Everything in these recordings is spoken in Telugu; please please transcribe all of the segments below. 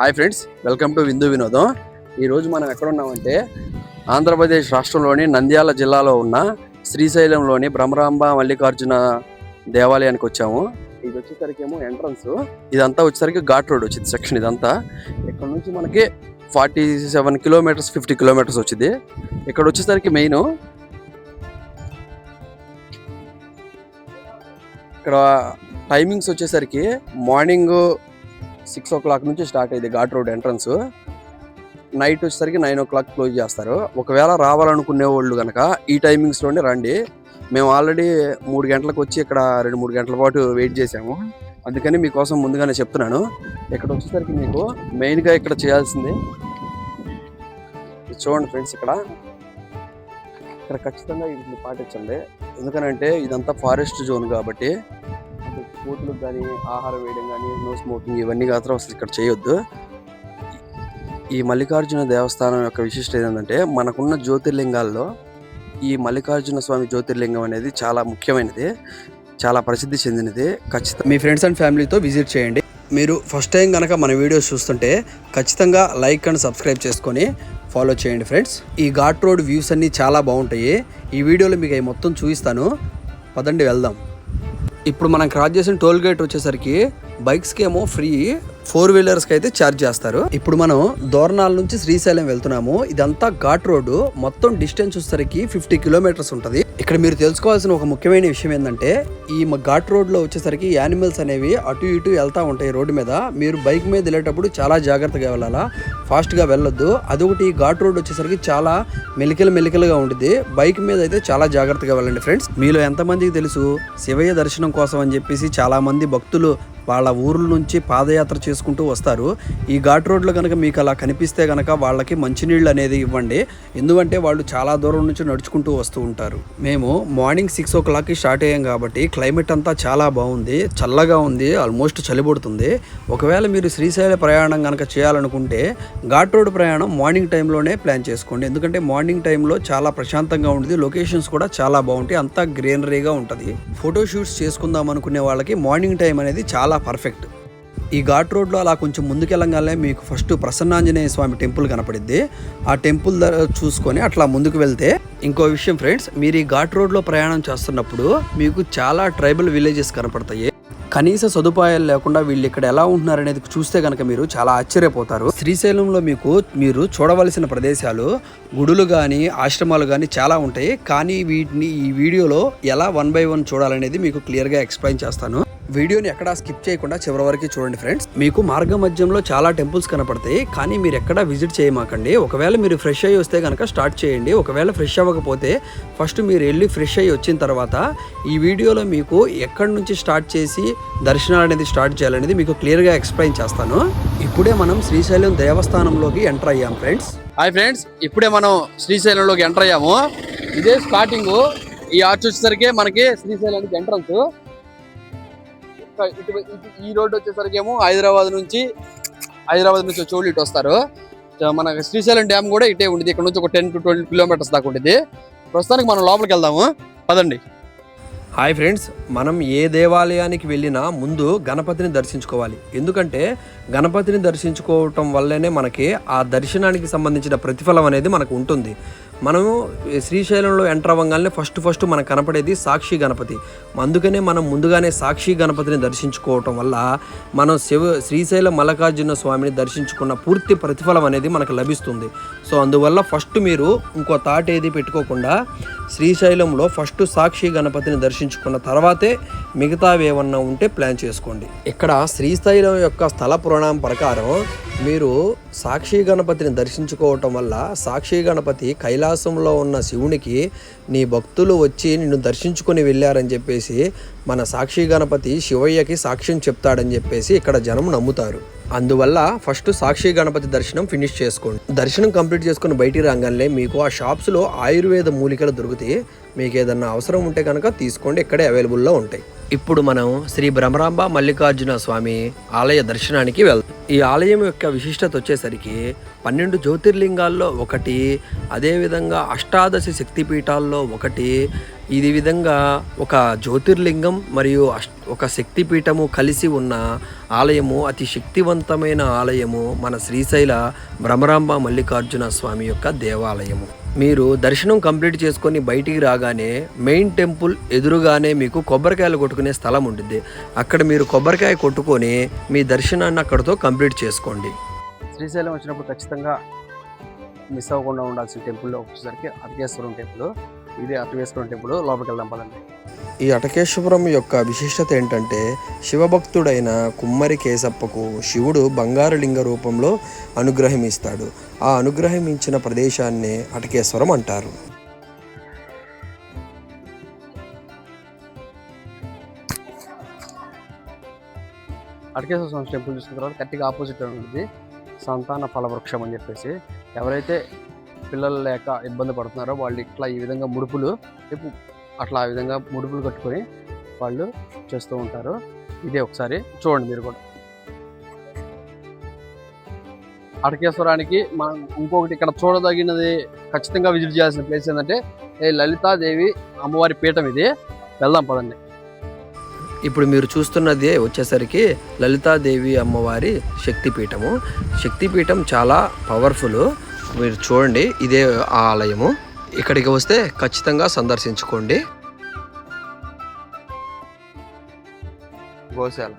హాయ్ ఫ్రెండ్స్ వెల్కమ్ టు విందు వినోదం. ఈరోజు మనం ఎక్కడున్నామంటే ఆంధ్రప్రదేశ్ రాష్ట్రంలోని నంద్యాల జిల్లాలో ఉన్న శ్రీశైలంలోని బ్రహ్మరాంబ మల్లికార్జున దేవాలయానికి వచ్చాము. ఇది వచ్చేసరికి ఏమో ఎంట్రన్స్. ఇదంతా వచ్చేసరికి ఘాట్ రోడ్ వచ్చింది సెక్షన్ ఇదంతా. ఇక్కడ నుంచి మనకి forty seven kilometres fifty kilometres వచ్చింది. ఇక్కడ వచ్చేసరికి మెయిన్ ఇక్కడ టైమింగ్స్ వచ్చేసరికి మార్నింగ్ సిక్స్ ఓ క్లాక్ నుంచి స్టార్ట్ అయ్యింది ఘాట్ రోడ్ ఎంట్రన్స్. నైట్ వచ్చేసరికి నైన్ ఓ క్లాక్ క్లోజ్ చేస్తారు. ఒకవేళ రావాలనుకునే వాళ్ళు కనుక ఈ టైమింగ్స్లోనే రండి. మేము ఆల్రెడీ మూడు గంటలకు వచ్చి ఇక్కడ రెండు మూడు గంటల పాటు వెయిట్ చేసాము అందుకని మీకోసం ముందుగానే చెప్తున్నాను. ఇక్కడ వచ్చేసరికి మీకు మెయిన్గా ఇక్కడ చేయాల్సింది చూడండి ఫ్రెండ్స్ ఇక్కడ. ఇక్కడ ఖచ్చితంగా వీటిని పాటించండి ఎందుకనంటే ఇదంతా ఫారెస్ట్ జోన్ కాబట్టి అటు కానీ ఆహారం వేయడం కానీ నో స్మోకింగ్ ఇవన్నీ మాత్రం అసలు ఇక్కడ చేయొద్దు. ఈ మల్లికార్జున దేవస్థానం యొక్క విశిష్టత ఏంటంటే మనకున్న జ్యోతిర్లింగాల్లో ఈ మల్లికార్జున స్వామి జ్యోతిర్లింగం అనేది చాలా ముఖ్యమైనది చాలా ప్రసిద్ధి చెందినది. ఖచ్చితంగా మీ ఫ్రెండ్స్ అండ్ ఫ్యామిలీతో విజిట్ చేయండి. మీరు ఫస్ట్ టైం కనుక మన వీడియోస్ చూస్తుంటే ఖచ్చితంగా లైక్ అండ్ సబ్స్క్రైబ్ చేసుకొని ఫాలో చేయండి ఫ్రెండ్స్. ఈ ఘాట్ రోడ్ వ్యూస్ అన్నీ చాలా బాగుంటాయి. ఈ వీడియోలో మీకు అవి మొత్తం చూపిస్తాను. పదండి వెళ్దాం. ఇప్పుడు మనం క్రాస్ చేసిన టోల్ గేట్ వచ్చేసరికి బైక్స్కి ఏమో ఫ్రీ ఫోర్ వీలర్స్కి అయితే ఛార్జ్ చేస్తారు. ఇప్పుడు మనం దోర్నాల నుంచి శ్రీశైలం వెళ్తున్నాము. ఇదంతా ఘాట్ రోడ్డు. మొత్తం డిస్టెన్స్ వచ్చేసరికి ఫిఫ్టీ కిలోమీటర్స్ ఉంటుంది. ఇక్కడ మీరు తెలుసుకోవాల్సిన ఒక ముఖ్యమైన విషయం ఏంటంటే ఈ ఘాట్ రోడ్లో వచ్చేసరికి యానిమల్స్ అనేవి అటు ఇటు వెళ్తా ఉంటాయి రోడ్డు మీద. మీరు బైక్ మీద వెళ్ళేటప్పుడు చాలా జాగ్రత్తగా వెళ్ళాలా? ఫాస్ట్గా వెళ్ళొద్దు. అదొకటి ఈ ఘాట్ రోడ్ వచ్చేసరికి చాలా మెలికలు మెలికలుగా ఉంటుంది బైక్ మీద అయితే చాలా జాగ్రత్తగా వెళ్ళండి ఫ్రెండ్స్. మీలో ఎంతమందికి తెలుసు? శివయ్య దర్శనం కోసం అని చెప్పేసి చాలా మంది భక్తులు వాళ్ళ ఊర్ల నుంచి పాదయాత్ర చేసుకుంటూ వస్తారు. ఈ ఘాట్ రోడ్లో కనుక మీకు అలా కనిపిస్తే కనుక వాళ్ళకి మంచినీళ్ళు అనేది ఇవ్వండి. ఎందుకంటే వాళ్ళు చాలా దూరం నుంచి నడుచుకుంటూ వస్తూ ఉంటారు. మేము మార్నింగ్ సిక్స్ ఓ క్లాక్కి స్టార్ట్ అయ్యాం కాబట్టి క్లైమేట్ అంతా చాలా బాగుంది. చల్లగా ఉంది. ఆల్మోస్ట్ చలిపడుతుంది ఒకవేళ మీరు శ్రీశైల ప్రయాణం కనుక చేయాలనుకుంటే ఘాట్ రోడ్ ప్రయాణం మార్నింగ్ టైంలోనే ప్లాన్ చేసుకోండి. ఎందుకంటే మార్నింగ్ టైంలో చాలా ప్రశాంతంగా ఉంటుంది లొకేషన్స్ కూడా చాలా బాగుంటాయి. అంతా గ్రీనరీగా ఉంటుంది. ఫోటోషూట్స్ చేసుకుందాం అనుకునే వాళ్ళకి మార్నింగ్ టైం అనేది చాలా పర్ఫెక్ట్. ఈ ఘాట్ రోడ్లో అలా కొంచెం ముందుకెళ్ళగానే మీకు ఫస్ట్ ప్రసన్నాంజనేయ స్వామి టెంపుల్ కనపడిద్ది. ఆ టెంపుల్ ద- చూసుకొని అట్లా ముందుకు వెళ్తే ఇంకో విషయం ఫ్రెండ్స్ మీరు ఈ ఘాట్ రోడ్లో ప్రయాణం చేస్తున్నప్పుడు మీకు చాలా ట్రైబల్ విలేజెస్ కనపడతాయి. కనీస సదుపాయాలు లేకుండా వీళ్ళు ఇక్కడ ఎలా ఉంటున్నారు అనేది చూస్తే కనుక మీరు చాలా ఆశ్చర్యపోతారు. శ్రీశైలంలో మీకు మీరు చూడవలసిన ప్రదేశాలు గుడులు కానీ ఆశ్రమాలు కానీ చాలా ఉంటాయి. కానీ వీటిని ఈ వీడియోలో ఎలా వన్ బై వన్ చూడాలనేది మీకు క్లియర్గా ఎక్స్ప్లెయిన్ చేస్తాను. వీడియోని ఎక్కడా స్కిప్ చేయకుండా చివరి వరకు చూడండి ఫ్రెండ్స్. మీకు మార్గ మధ్యంలో చాలా టెంపుల్స్ కనపడతాయి కానీ మీరు ఎక్కడా విజిట్ చేయమాకండి. ఒకవేళ మీరు ఫ్రెష్ అయ్యి వస్తే కనుక స్టార్ట్ చేయండి. ఒకవేళ ఫ్రెష్ అవ్వకపోతే ఫస్ట్ మీరు వెళ్ళి ఫ్రెష్ అయ్యి వచ్చిన తర్వాత ఈ వీడియోలో మీకు ఎక్కడి నుంచి స్టార్ట్ చేసి దర్శనాలు అనేది స్టార్ట్ చేయాలనేది మీకు క్లియర్గా ఎక్స్ప్లెయిన్ చేస్తాను. ఇప్పుడే మనం శ్రీశైలం దేవస్థానంలోకి ఎంటర్ అయ్యాం ఫ్రెండ్స్. హాయ్ ఫ్రెండ్స్ ఇప్పుడే మనం శ్రీశైలంలోకి ఎంటర్ అయ్యాము. ఇదే స్టార్టింగ్ ఈ ఆర్చ్ వచ్చేసరికి మనకి శ్రీశైలానికి ఎంట్రన్స్ ఇటు ఈ రోడ్ వచ్చేసరికి ఏమో హైదరాబాద్ నుంచి హైదరాబాద్ నుంచి చోళ్ళు ఇటు వస్తారు. సో మన శ్రీశైలం డ్యామ్ కూడా ఇటే ఉండేది ఇక్కడ నుంచి ఒక టెన్ టు ట్వెల్వ్ కిలోమీటర్స్ దాకా ఉండేది ప్రస్తుతానికి మనం లోపలికి వెళ్దాము. పదండి. హాయ్ ఫ్రెండ్స్ మనం ఏ దేవాలయానికి వెళ్ళినా ముందు గణపతిని దర్శించుకోవాలి. ఎందుకంటే గణపతిని దర్శించుకోవటం వల్లనే మనకి ఆ దర్శనానికి సంబంధించిన ప్రతిఫలం అనేది మనకు ఉంటుంది. మనము శ్రీశైలంలో ఎంటర్ అవ్వగానే ఫస్ట్ ఫస్ట్ మనకు కనపడేది సాక్షి గణపతి. అందుకనే మనం ముందుగానే సాక్షి గణపతిని దర్శించుకోవటం వల్ల మనం శివ శ్రీశైలం మల్లికార్జున స్వామిని దర్శించుకున్న పూర్తి ప్రతిఫలం అనేది మనకు లభిస్తుంది. సో అందువల్ల ఫస్ట్ మీరు ఇంకో థాట్ ఏది పెట్టుకోకుండా శ్రీశైలంలో ఫస్ట్ సాక్షి గణపతిని దర్శించుకున్న తర్వాతే మిగతావి ఏమన్నా ఉంటే ప్లాన్ చేసుకోండి. ఇక్కడ శ్రీశైలం యొక్క స్థల పురాణం ప్రకారం మీరు సాక్షి గణపతిని దర్శించుకోవటం వల్ల సాక్షి గణపతి కైలాసంలో ఉన్న శివునికి నీ భక్తులు వచ్చి నిన్ను దర్శించుకొని వెళ్ళారని చెప్పేసి మన సాక్షి గణపతి శివయ్యకి సాక్ష్యం చెప్తాడని చెప్పేసి ఇక్కడ జనం నమ్ముతారు. అందువల్ల ఫస్ట్ సాక్షి గణపతి దర్శనం ఫినిష్ చేసుకోండి. దర్శనం కంప్లీట్ చేసుకుని బయటికి రాగానే మీకు ఆ షాప్స్లో ఆయుర్వేద మూలికలు దొరుకుతాయి మీకు ఏదన్నా అవసరం ఉంటే కనుక తీసుకోండి. ఇక్కడే అవైలబుల్లో ఉంటాయి. ఇప్పుడు మనం శ్రీ భ్రమరాంబ మల్లికార్జున స్వామి ఆలయ దర్శనానికి వెళ్తాం ఈ ఆలయం యొక్క విశిష్టత వచ్చేసరికి పన్నెండు జ్యోతిర్లింగాల్లో ఒకటి అదేవిధంగా అష్టాదశ శక్తిపీఠాల్లో ఒకటి. ఇది విధంగా ఒక జ్యోతిర్లింగం మరియు అష్ ఒక శక్తిపీఠము కలిసి ఉన్న ఆలయము అతి శక్తివంతమైన ఆలయము మన శ్రీశైల భ్రమరాంబ మల్లికార్జున స్వామి యొక్క దేవాలయము. మీరు దర్శనం కంప్లీట్ చేసుకొని బయటికి రాగానే మెయిన్ టెంపుల్ ఎదురుగానే మీకు కొబ్బరికాయలు కొట్టుకునే స్థలం ఉంటుంది అక్కడ మీరు కొబ్బరికాయ కొట్టుకొని మీ దర్శనాన్ని అక్కడతో కంప్లీట్ చేసుకోండి. శ్రీశైలం వచ్చినప్పుడు ఖచ్చితంగా మిస్ అవ్వకుండా ఉండాల్సిన టెంపుల్లో వచ్చేసరికి అటకేశ్వరం టెంపుల్ ఇది అటకేశ్వరం టెంపుల్ లోపలికి వెళ్దాం పదండి. ఈ అటకేశ్వరం యొక్క విశిష్టత ఏంటంటే శివభక్తుడైన కుమ్మరి కేశప్పకు శివుడు బంగారు లింగ రూపంలో అనుగ్రహం ఇస్తాడు ఆ అనుగ్రహం ఇచ్చిన ప్రదేశాన్ని అటకేశ్వరం అంటారు. అటకేశ్వర స్వామి టెంపుల్ చూసిన తర్వాత కరెక్ట్గా ఆపోజిట్ ఉంటుంది సంతాన ఫలవృక్షం అని చెప్పేసి. ఎవరైతే పిల్లలు లేక ఇబ్బంది పడుతున్నారో వాళ్ళు ఇట్లా ఈ విధంగా ముడుపులు రేపు అట్లా ఆ విధంగా ముడుపులు కట్టుకొని వాళ్ళు చేస్తూ ఉంటారు. ఇదే ఒకసారి చూడండి మీరు కూడా. అటకేశ్వరానికి మనం ఇంకొకటి ఇక్కడ చూడదగినది ఖచ్చితంగా విజిట్ చేయాల్సిన ప్లేస్ ఏంటంటే ఏ లలితాదేవి అమ్మవారి పీఠం ఇది. వెళ్దాం పదండి. ఇప్పుడు మీరు చూస్తున్నది వచ్చేసరికి లలితాదేవి అమ్మవారి శక్తిపీఠము శక్తిపీఠం చాలా పవర్ఫుల్. మీరు చూడండి ఇదే ఆ ఆలయము. ఇక్కడికి వస్తే ఖచ్చితంగా సందర్శించుకోండి. గోశాల.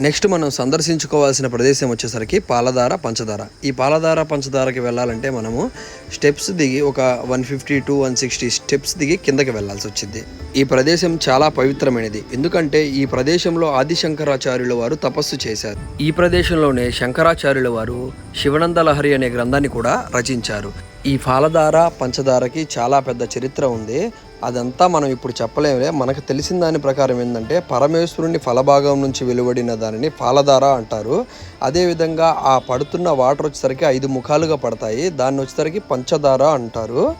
నెక్స్ట్ మనం సందర్శించుకోవాల్సిన ప్రదేశం వచ్చేసరికి పాలధార పంచదార ఈ పాలధార పంచదారకి వెళ్ళాలంటే మనము స్టెప్స్ దిగి ఒక one fifty to one sixty steps దిగి కిందకి వెళ్ళాల్సి వచ్చింది. ఈ ప్రదేశం చాలా పవిత్రమైనది. ఎందుకంటే ఈ ప్రదేశంలో ఆది శంకరాచార్యుల వారు తపస్సు చేశారు. ఈ ప్రదేశంలోనే శంకరాచార్యుల వారు శివనంద లహరి అనే గ్రంథాన్ని కూడా రచించారు. ఈ పాలధార పంచదారకి చాలా పెద్ద చరిత్ర ఉంది. అదంతా మనం ఇప్పుడు చెప్పలేములే. మనకు తెలిసిన దాని ప్రకారం ఏంటంటే పరమేశ్వరుని ఫలభాగం నుంచి వెలువడిన దానిని పాలధార అంటారు. అదేవిధంగా ఆ పడుతున్న వాటర్ వచ్చేసరికి ఐదు ముఖాలుగా పడతాయి. దాన్ని వచ్చేసరికి పంచదార అంటారు.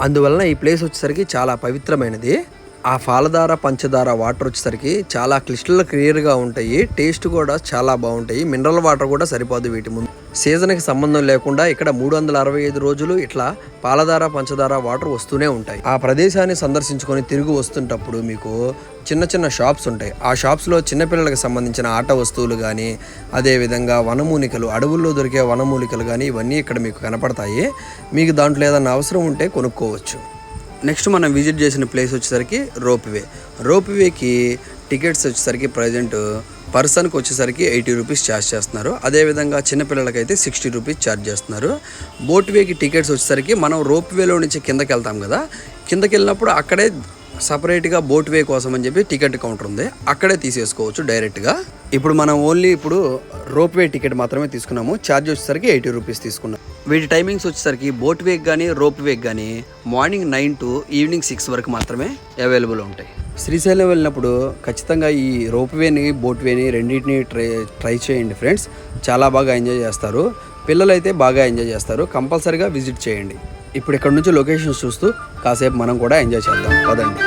అందువలన ఈ ప్లేస్ వచ్చేసరికి చాలా పవిత్రమైనది. ఆ పాలధార పంచదార వాటర్ వచ్చేసరికి చాలా క్లిష్టల క్లియర్గా ఉంటాయి. టేస్ట్ కూడా చాలా బాగుంటాయి. మినరల్ వాటర్ కూడా సరిపోదు వీటి ముందు. సీజన్కి సంబంధం లేకుండా ఇక్కడ మూడు వందల అరవై ఐదు రోజులు ఇట్లా పాలధార పంచదార వాటర్ వస్తూనే ఉంటాయి. ఆ ప్రదేశాన్ని సందర్శించుకొని తిరిగి వస్తుంటప్పుడు మీకు చిన్న చిన్న షాప్స్ ఉంటాయి. ఆ షాప్స్లో చిన్నపిల్లలకు సంబంధించిన ఆట వస్తువులు కానీ అదేవిధంగా వనమూలికలు అడవుల్లో దొరికే వనమూలికలు కానీ ఇవన్నీ ఇక్కడ మీకు కనపడతాయి. మీకు దాంట్లో ఏదైనా అవసరం ఉంటే కొనుక్కోవచ్చు. నెక్స్ట్ మనం విజిట్ చేసిన ప్లేస్ వచ్చేసరికి రోప్వే. రోప్వేకి టికెట్స్ వచ్చేసరికి ప్రజెంట్ పర్సన్కి వచ్చేసరికి ఎయిటీ రూపీస్ ఛార్జ్ చేస్తున్నారు. అదేవిధంగా చిన్నపిల్లలకైతే సిక్స్టీ రూపీస్ ఛార్జ్ చేస్తున్నారు. బోట్ వేకి టికెట్స్ వచ్చేసరికి మనం రోప్ వేలో నుంచి కిందకి వెళ్తాం కదా కిందకి వెళ్ళినప్పుడు అక్కడే సపరేట్గా బోట్ వే కోసం అని చెప్పి టికెట్ కౌంటర్ ఉంది. అక్కడే తీసేసుకోవచ్చు డైరెక్ట్గా. ఇప్పుడు మనం ఓన్లీ ఇప్పుడు రోప్ వే టికెట్ మాత్రమే తీసుకున్నాము. ఛార్జ్ వచ్చేసరికి ఎయిటీ రూపీస్ తీసుకున్నాం. వీటి టైమింగ్స్ వచ్చేసరికి బోట్ వేక్ కానీ రోప్ వేక్ కానీ morning nine to evening six వరకు మాత్రమే అవైలబుల్ ఉంటాయి. శ్రీశైలం వెళ్ళినప్పుడు ఖచ్చితంగా ఈ రోప్ వేని బోట్ వేని రెండింటిని ట్రై ట్రై చేయండి ఫ్రెండ్స్. చాలా బాగా ఎంజాయ్ చేస్తారు. పిల్లలైతే బాగా ఎంజాయ్ చేస్తారు. కంపల్సరీగా విజిట్ చేయండి. ఇప్పుడు ఇక్కడ నుంచి లొకేషన్స్ చూస్తూ కాసేపు మనం కూడా ఎంజాయ్ చేద్దాం. పదండి.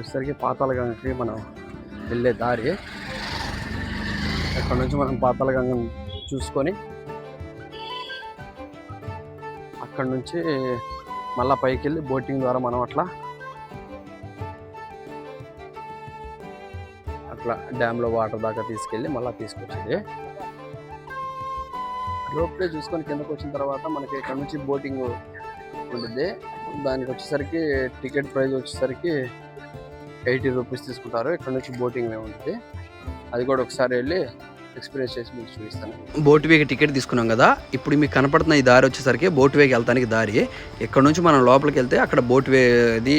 వచ్చేసరికి పాతాళగంగకి మనం వెళ్ళే దారి. అక్కడ నుంచి మనం పాతాళగంగను చూసుకొని అక్కడ నుంచి మళ్ళా పైకి వెళ్ళి బోటింగ్ ద్వారా మనం అట్లా అట్లా డ్యామ్లో వాటర్ దాకా తీసుకెళ్ళి మళ్ళీ తీసుకొచ్చింది. రోప్లే చూసుకొని కిందకు వచ్చిన తర్వాత మనకి ఇక్కడ నుంచి బోటింగ్ ఉంటుంది. దానికి వచ్చేసరికి టికెట్ ప్రైస్ వచ్చేసరికి ఎయిటీ రూపీస్ తీసుకుంటారు. ఇక్కడ నుంచి బోటింగ్ ఉంటుంది. అది కూడా ఒకసారి వెళ్ళి ఎక్స్పీరియన్స్ చేసి మీకు చూపిస్తాను. బోట్ వేకి టికెట్ తీసుకున్నాం కదా ఇప్పుడు మీకు కనపడుతున్న ఈ దారి వచ్చేసరికి బోట్ వేకి వెళ్తానికి దారి. ఇక్కడ నుంచి మనం లోపలికి వెళ్తే అక్కడ బోట్ వేది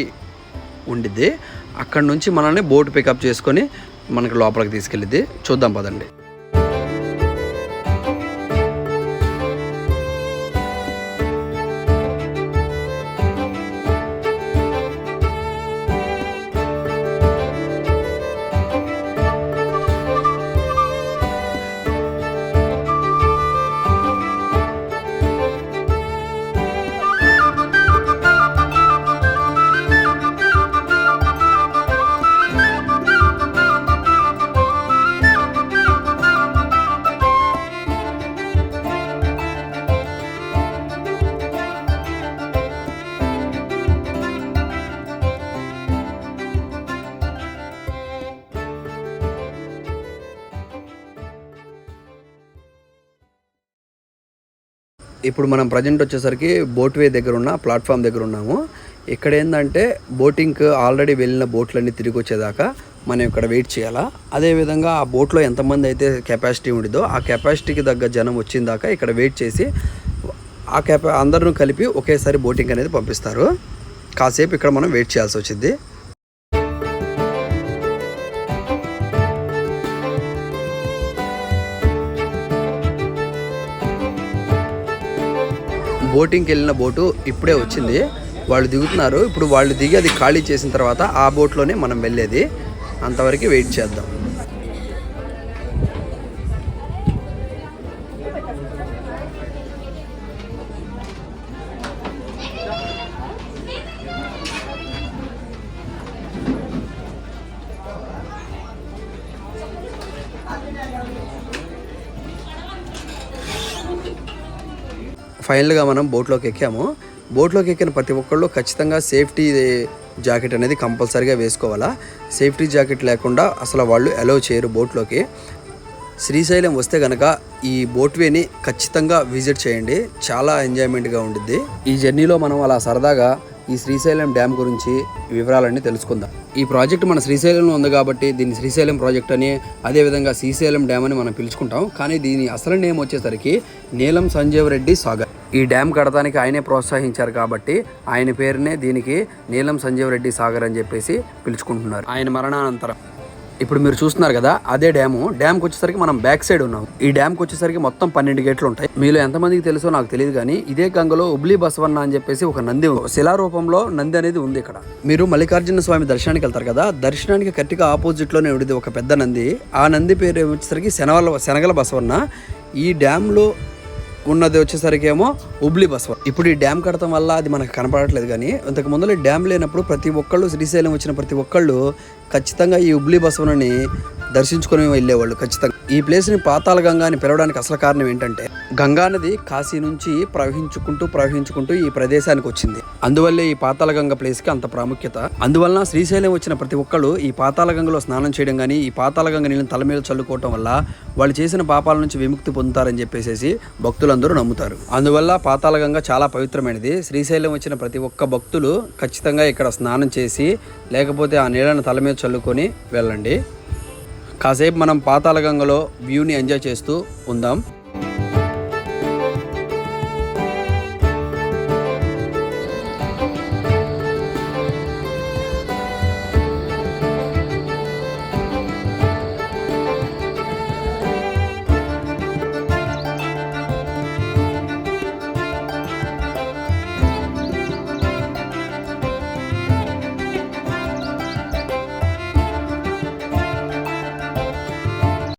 ఉండిద్ది. అక్కడ నుంచి మనల్ని బోట్ పికప్ చేసుకొని మనకి లోపలికి తీసుకెళ్ళిద్ది. చూద్దాం పదండి. ఇప్పుడు మనం ప్రజెంట్ వచ్చేసరికి బోట్ వే దగ్గర ఉన్న ప్లాట్ఫామ్ దగ్గర ఉన్నాము. ఇక్కడ ఏంటంటే బోటింగ్కి ఆల్రెడీ వెళ్ళిన బోట్లన్నీ తిరిగి వచ్చేదాకా మనం ఇక్కడ వెయిట్ చేయాలా? అదేవిధంగా ఆ బోట్లో ఎంతమంది అయితే కెపాసిటీ ఉండిదో ఆ కెపాసిటీకి తగ్గ జనం వచ్చిందాకా ఇక్కడ వెయిట్ చేసి ఆ కెపా అందరిని కలిపి ఒకేసారి బోటింగ్ అనేది పంపిస్తారు. కాసేపు ఇక్కడ మనం వెయిట్ చేయాల్సి వచ్చింది. బోటింగ్కి వెళ్ళిన బోటు ఇప్పుడే వచ్చింది. వాళ్ళు దిగుతున్నారు. ఇప్పుడు వాళ్ళు దిగి అది ఖాళీ చేసిన తర్వాత ఆ బోట్లోనే మనం వెళ్ళేది. అంతవరకు వెయిట్ చేద్దాం. ఫైనల్గా మనం బోట్లోకి ఎక్కాము. బోట్లోకి ఎక్కిన ప్రతి ఒక్కళ్ళు ఖచ్చితంగా సేఫ్టీ జాకెట్ అనేది కంపల్సరీగా వేసుకోవాలా. సేఫ్టీ జాకెట్ లేకుండా అసలు వాళ్ళు అలౌ చేయరు బోట్లోకి. శ్రీశైలం వస్తే గనక ఈ బోట్వేని ఖచ్చితంగా విజిట్ చేయండి. చాలా ఎంజాయ్మెంట్గా ఉంటుంది ఈ జర్నీలో మనం అలా సరదాగా ఈ శ్రీశైలం డ్యామ్ గురించి వివరాలన్నీ తెలుసుకుందాం. ఈ ప్రాజెక్ట్ మన శ్రీశైలంలో ఉంది కాబట్టి దీన్ని శ్రీశైలం ప్రాజెక్ట్ అని అదేవిధంగా శ్రీశైలం డ్యామ్ అని మనం పిలుచుకుంటాం. కానీ దీని అసలు నేమ్ వచ్చేసరికి నీలం సంజీవ్ రెడ్డి సాగర్. ఈ డ్యామ్ కడతానికి ఆయనే ప్రోత్సహించారు కాబట్టి ఆయన పేరునే దీనికి నీలం సంజీవ్ రెడ్డి సాగర్ అని చెప్పేసి పిలుచుకుంటున్నారు. ఆయన మరణానంతరం. ఇప్పుడు మీరు చూస్తున్నారు కదా అదే డ్యాము. డ్యామ్కి వచ్చేసరికి మనం బ్యాక్ సైడ్ ఉన్నాం. ఈ డ్యామ్కి వచ్చేసరికి మొత్తం పన్నెండు గేట్లు ఉంటాయి. మీలో ఎంతమందికి తెలుసో నాకు తెలియదు కానీ ఇదే గంగలో ఉబ్లీ బసవన్న అని చెప్పేసి ఒక నంది శిలారూపంలో శిలా రూపంలో నంది అనేది ఉంది ఇక్కడ. మీరు మల్లికార్జున స్వామి దర్శనానికి వెళ్తారు కదా దర్శనానికి కరెక్ట్గా ఆపోజిట్లోనే ఉండేది ఒక పెద్ద నంది. ఆ నంది పేరు వచ్చేసరికి శనగల శనగల బసవన్న. ఈ డ్యామ్లో ఉన్నది వచ్చేసరికి ఏమో ఉబ్లీ బసవ ఇప్పుడు ఈ డ్యామ్ కడటం వల్ల అది మనకు కనపడట్లేదు కానీ ఇంతకు ముందర డ్యామ్ లేనప్పుడు ప్రతి ఒక్కళ్ళు శ్రీశైలం వచ్చిన ప్రతి ఒక్కళ్ళు ఖచ్చితంగా ఈ ఉబ్లీ బస్వనని దర్శించుకొని వెళ్ళేవాళ్ళు ఖచ్చితంగా. ఈ ప్లేస్ని పాతాళ గంగా అని పిలవడానికి అసలు కారణం ఏంటంటే గంగా నది కాశీ నుంచి ప్రవహించుకుంటూ ప్రవహించుకుంటూ ఈ ప్రదేశానికి వచ్చింది. అందువల్లే ఈ పాతాల గంగ ప్లేస్కి అంత ప్రాముఖ్యత. అందువలన శ్రీశైలం వచ్చిన ప్రతి ఒక్కళ్ళు ఈ పాతాళ గంగలో స్నానం చేయడం కానీ ఈ పాతాల గంగ నీళ్ళని తల మీద చల్లుకోవటం వల్ల వాళ్ళు చేసిన పాపాల నుంచి విముక్తి పొందుతారని చెప్పేసి భక్తులందరూ నమ్ముతారు. అందువల్ల పాతాల గంగ చాలా పవిత్రమైనది. శ్రీశైలం వచ్చిన ప్రతి ఒక్క భక్తులు ఖచ్చితంగా ఇక్కడ స్నానం చేసి లేకపోతే ఆ నీళ్ళను తల మీద చల్లుకొని వెళ్ళండి. కాసేపు మనం పాతాళగంగలో వ్యూని ఎంజాయ్ చేస్తూ ఉందాం.